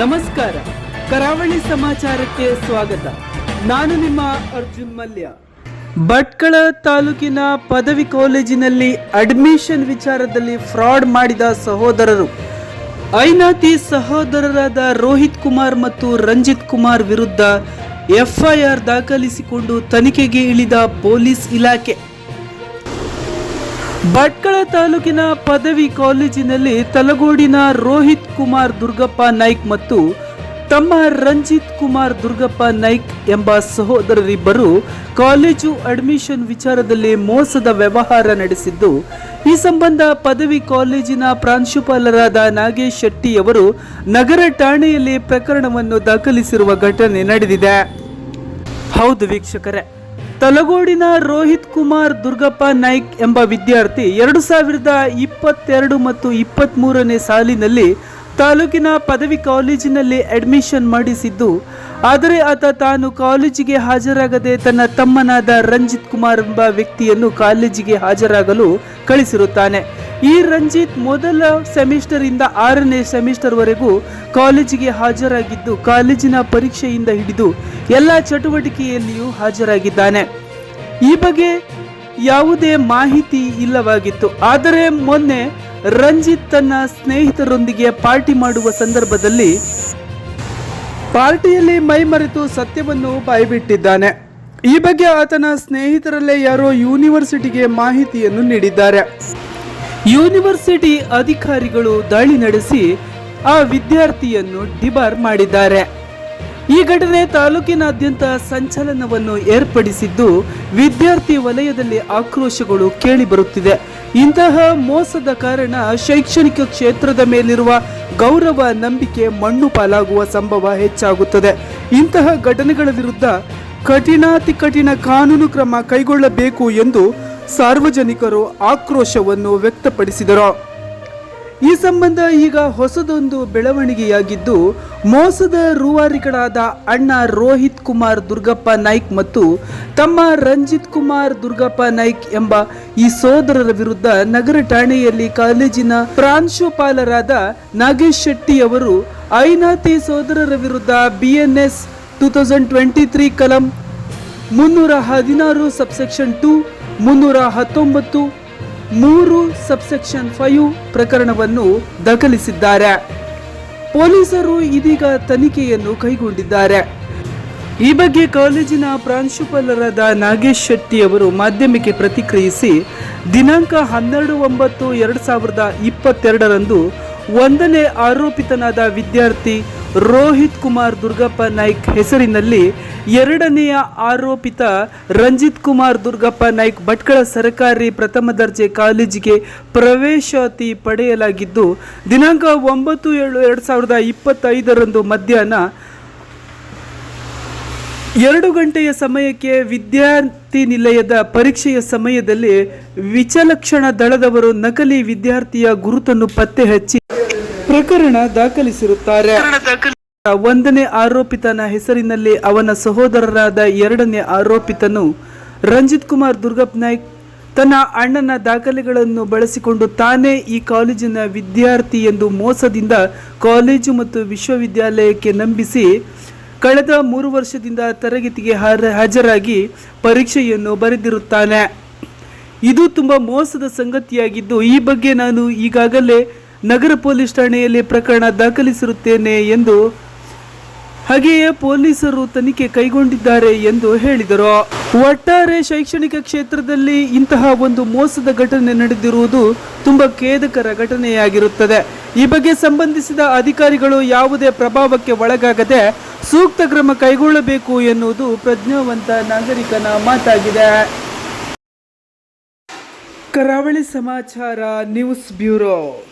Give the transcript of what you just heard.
ನಮಸ್ಕಾರ. ಕರಾವಳಿ ಸಮಾಚಾರಕ್ಕೆ ಸ್ವಾಗತ. ನಾನು ನಿಮ್ಮ ಅರ್ಜುನ್ ಮಲ್ಯ. ಭಟ್ಕಳ ತಾಲೂಕಿನ ಪದವಿ ಕಾಲೇಜಿನಲ್ಲಿ ಅಡ್ಮಿಷನ್ ವಿಚಾರದಲ್ಲಿ ಫ್ರಾಡ್ ಮಾಡಿದ ಸಹೋದರರು. ಐನಾತಿ ಸಹೋದರರಾದ ರೋಹಿತ್ ಕುಮಾರ್ ಮತ್ತು ರಂಜಿತ್ ಕುಮಾರ್ ವಿರುದ್ಧ ಎಫ್ಐಆರ್ ದಾಖಲಿಸಿಕೊಂಡು ತನಿಖೆಗೆ ಇಳಿದ ಪೊಲೀಸ್ ಇಲಾಖೆ. ಭಟ್ಕಳ ತಾಲೂಕಿನ ಪದವಿ ಕಾಲೇಜಿನಲ್ಲಿ ತಲಗೋಡಿನ ರೋಹಿತ್ ಕುಮಾರ್ ದುರ್ಗಪ್ಪ ನಾಯ್ಕ್ ಮತ್ತು ತಮ್ಮ ರಂಜಿತ್ ಕುಮಾರ್ ದುರ್ಗಪ್ಪ ನಾಯ್ಕ್ ಎಂಬ ಸಹೋದರರಿಬ್ಬರು ಕಾಲೇಜು ಅಡ್ಮಿಷನ್ ವಿಚಾರದಲ್ಲಿ ಮೋಸದ ವ್ಯವಹಾರ ನಡೆಸಿದ್ದು, ಈ ಸಂಬಂಧ ಪದವಿ ಕಾಲೇಜಿನ ಪ್ರಾಂಶುಪಾಲರಾದ ನಾಗೇಶ್ ಶೆಟ್ಟಿಯವರು ನಗರ ಠಾಣೆಯಲ್ಲಿ ಪ್ರಕರಣವನ್ನು ದಾಖಲಿಸಿರುವ ಘಟನೆ ನಡೆದಿದೆ. ಹೌದು ವೀಕ್ಷಕರೇ ತಲಗೋಡಿನ ರೋಹಿತ್ ಕುಮಾರ್ ದುರ್ಗಪ್ಪ ನಾಯ್ಕ್ ಎಂಬ ವಿದ್ಯಾರ್ಥಿ ಎರಡು ಸಾವಿರದ ಇಪ್ಪತ್ತೆರಡು ಮತ್ತು ಇಪ್ಪತ್ತ್ ಮೂರನೇ ಸಾಲಿನಲ್ಲಿ ತಾಲೂಕಿನ ಪದವಿ ಕಾಲೇಜಿನಲ್ಲಿ ಅಡ್ಮಿಷನ್ ಮಾಡಿಸಿದ್ದು, ಆದರೆ ಆತ ತಾನು ಕಾಲೇಜಿಗೆ ಹಾಜರಾಗದೆ ತನ್ನ ತಮ್ಮನಾದ ರಂಜಿತ್ ಕುಮಾರ್ ಎಂಬ ವ್ಯಕ್ತಿಯನ್ನು ಕಾಲೇಜಿಗೆ ಹಾಜರಾಗಲು ಕಳಿಸಿರುತ್ತಾನೆ. ಈ ರಂಜಿತ್ ಮೊದಲ ಸೆಮಿಸ್ಟರ್ ಇಂದ ಆರನೇ ಸೆಮಿಸ್ಟರ್ ವರೆಗೂ ಕಾಲೇಜಿಗೆ ಹಾಜರಾಗಿದ್ದು, ಕಾಲೇಜಿನ ಪರೀಕ್ಷೆಯಿಂದ ಹಿಡಿದು ಎಲ್ಲ ಚಟುವಟಿಕೆಯಲ್ಲಿಯೂ ಹಾಜರಾಗಿದ್ದಾನೆ. ಈ ಬಗ್ಗೆ ಯಾವುದೇ ಮಾಹಿತಿ ಇಲ್ಲವಾಗಿತ್ತು. ಆದರೆ ಮೊನ್ನೆ ರಂಜಿತ್ ತನ್ನ ಸ್ನೇಹಿತರೊಂದಿಗೆ ಪಾರ್ಟಿ ಮಾಡುವ ಸಂದರ್ಭದಲ್ಲಿ ಪಾರ್ಟಿಯಲ್ಲಿ ಮೈಮರೆತು ಸತ್ಯವನ್ನು ಬಾಯ್ಬಿಟ್ಟಿದ್ದಾನೆ. ಈ ಬಗ್ಗೆ ಆತನ ಸ್ನೇಹಿತರಲ್ಲೇ ಯಾರೋ ಯೂನಿವರ್ಸಿಟಿಗೆ ಮಾಹಿತಿಯನ್ನು ನೀಡಿದ್ದಾರೆ. ಯೂನಿವರ್ಸಿಟಿ ಅಧಿಕಾರಿಗಳು ದಾಳಿ ನಡೆಸಿ ಆ ವಿದ್ಯಾರ್ಥಿಯನ್ನು ಡಿಬಾರ್ ಮಾಡಿದ್ದಾರೆ. ಈ ಘಟನೆ ತಾಲೂಕಿನಾದ್ಯಂತ ಸಂಚಲನವನ್ನು ಏರ್ಪಡಿಸಿದ್ದು ವಿದ್ಯಾರ್ಥಿ ವಲಯದಲ್ಲಿ ಆಕ್ರೋಶಗಳು ಕೇಳಿಬರುತ್ತಿದೆ. ಇಂತಹ ಮೋಸದ ಕಾರಣ ಶೈಕ್ಷಣಿಕ ಕ್ಷೇತ್ರದ ಮೇಲಿರುವ ಗೌರವ, ನಂಬಿಕೆ, ಮಣ್ಣು ಪಾಲಾಗುವ ಸಂಭವ ಹೆಚ್ಚಾಗುತ್ತದೆ. ಇಂತಹ ಘಟನೆಗಳ ವಿರುದ್ಧ ಕಠಿಣಾತಿ ಕಠಿಣ ಕಾನೂನು ಕ್ರಮ ಕೈಗೊಳ್ಳಬೇಕು ಎಂದು ಸಾರ್ವಜನಿಕರು ಆಕ್ರೋಶವನ್ನು ವ್ಯಕ್ತಪಡಿಸಿದರು. ಈ ಸಂಬಂಧ ಈಗ ಹೊಸದೊಂದು ಬೆಳವಣಿಗೆಯಾಗಿದ್ದು, ಮೋಸದ ರೂವಾರಿಗಳಾದ ಅಣ್ಣ ರೋಹಿತ್ ಕುಮಾರ್ ದುರ್ಗಪ್ಪ ನಾಯ್ಕ್ ಮತ್ತು ತಮ್ಮ ರಂಜಿತ್ ಕುಮಾರ್ ದುರ್ಗಪ್ಪ ನಾಯ್ಕ್ ಎಂಬ ಈ ಸೋದರರ ವಿರುದ್ಧ ನಗರ ಠಾಣೆಯಲ್ಲಿ ಕಾಲೇಜಿನ ಪ್ರಾಂಶುಪಾಲರಾದ ನಾಗೇಶ್ ಶೆಟ್ಟಿ ಅವರು ಐನಾತಿ ಸೋದರರ ವಿರುದ್ಧ BNS two thousand twenty three ಕಲಂ ಮುನ್ನೂರ ಹದಿನಾರು ಸಬ್ಸೆಕ್ಷನ್ ಟು ಮುನ್ನೂರ ಹತ್ತೊಂಬತ್ತು ಮೂರು ಸಬ್ಸೆಕ್ಷನ್ ಫೈವ್ ಪ್ರಕರಣವನ್ನು ದಾಖಲಿಸಿದ್ದಾರೆ. ಪೊಲೀಸರು ಇದೀಗ ತನಿಖೆಯನ್ನು ಕೈಗೊಂಡಿದ್ದಾರೆ. ಈ ಬಗ್ಗೆ ಕಾಲೇಜಿನ ಪ್ರಾಂಶುಪಾಲರಾದ ನಾಗೇಶ್ ಶೆಟ್ಟಿ ಅವರು ಮಾಧ್ಯಮಕ್ಕೆ ಪ್ರತಿಕ್ರಿಯಿಸಿ, ದಿನಾಂಕ ಹನ್ನೆರಡು ಒಂಬತ್ತು ಎರಡು ಸಾವಿರದ ಇಪ್ಪತ್ತೆರಡರಂದು ಒಂದನೇ ಆರೋಪಿತನಾದ ವಿದ್ಯಾರ್ಥಿ ರೋಹಿತ್ ಕುಮಾರ್ ದುರ್ಗಪ್ಪ ನಾಯ್ಕ್ ಹೆಸರಿನಲ್ಲಿ ಎರಡನೆಯ ಆರೋಪಿತ ರಂಜಿತ್ ಕುಮಾರ್ ದುರ್ಗಪ್ಪ ನಾಯ್ಕ್ ಭಟ್ಕಳ ಸರ್ಕಾರಿ ಪ್ರಥಮ ದರ್ಜೆ ಕಾಲೇಜಿಗೆ ಪ್ರವೇಶಾತಿ ಪಡೆಯಲಾಗಿದ್ದು, ದಿನಾಂಕ ಒಂಬತ್ತು ಏಳು ಎರಡು ಸಾವಿರದ ಇಪ್ಪತ್ತೈದರಂದು ಮಧ್ಯಾಹ್ನ ಎರಡು ಗಂಟೆಯ ಸಮಯಕ್ಕೆ ವಿದ್ಯಾರ್ಥಿ ನಿಲಯದ ಪರೀಕ್ಷೆಯ ಸಮಯದಲ್ಲಿ ವಿಚಲಕ್ಷಣ ದಳದವರು ನಕಲಿ ವಿದ್ಯಾರ್ಥಿಯ ಗುರುತನ್ನು ಪತ್ತೆ ಹಚ್ಚಿ ಪ್ರಕರಣ ದಾಖಲಿಸಿರುತ್ತಾರೆ. ಒಂದನೇ ಆರೋಪಿತನ ಹೆಸರಿನಲ್ಲಿ ಅವನ ಸಹೋದರರಾದ ಎರಡನೇ ಆರೋಪಿತನು ರಂಜಿತ್ ಕುಮಾರ್ ದುರ್ಗಪ್ ನಾಯ್ಕ್ ತನ್ನ ಅಣ್ಣನ ದಾಖಲೆಗಳನ್ನು ಬಳಸಿಕೊಂಡು ತಾನೇ ಈ ಕಾಲೇಜಿನ ವಿದ್ಯಾರ್ಥಿ ಎಂದು ಮೋಸದಿಂದ ಕಾಲೇಜು ಮತ್ತು ವಿಶ್ವವಿದ್ಯಾಲಯಕ್ಕೆ ನಂಬಿಸಿ ಕಳೆದ ಮೂರು ವರ್ಷದಿಂದ ತರಗತಿಗೆ ಹಾಜರಾಗಿ ಪರೀಕ್ಷೆಯನ್ನು ಬರೆದಿರುತ್ತಾನೆ. ಇದು ತುಂಬ ಮೋಸದ ಸಂಗತಿಯಾಗಿದ್ದು ಈ ಬಗ್ಗೆ ನಾನು ಈಗಾಗಲೇ ನಗರ ಪೊಲೀಸ್ ಠಾಣೆಯಲ್ಲಿ ಪ್ರಕರಣ ದಾಖಲಿಸಿರುತ್ತೇನೆ ಎಂದು ಹಾಗೆಯೇ ಪೊಲೀಸರು ತನಿಖೆ ಕೈಗೊಂಡಿದ್ದಾರೆ ಎಂದು ಹೇಳಿದರು. ಒಟ್ಟಾರೆ ಶೈಕ್ಷಣಿಕ ಕ್ಷೇತ್ರದಲ್ಲಿ ಇಂತಹ ಒಂದು ಮೋಸದ ಘಟನೆ ನಡೆದಿರುವುದು ತುಂಬಾ ಖೇದಕರ ಘಟನೆಯಾಗಿರುತ್ತದೆ. ಈ ಬಗ್ಗೆ ಸಂಬಂಧಿಸಿದ ಅಧಿಕಾರಿಗಳು ಯಾವುದೇ ಪ್ರಭಾವಕ್ಕೆ ಒಳಗಾಗದೆ ಸೂಕ್ತ ಕ್ರಮ ಕೈಗೊಳ್ಳಬೇಕು ಎನ್ನುವುದು ಪ್ರಜ್ಞಾವಂತ ನಾಗರಿಕನ ಮಾತಾಗಿದೆ. ಕರಾವಳಿ ಸಮಾಚಾರ, ನ್ಯೂಸ್ ಬ್ಯೂರೋ.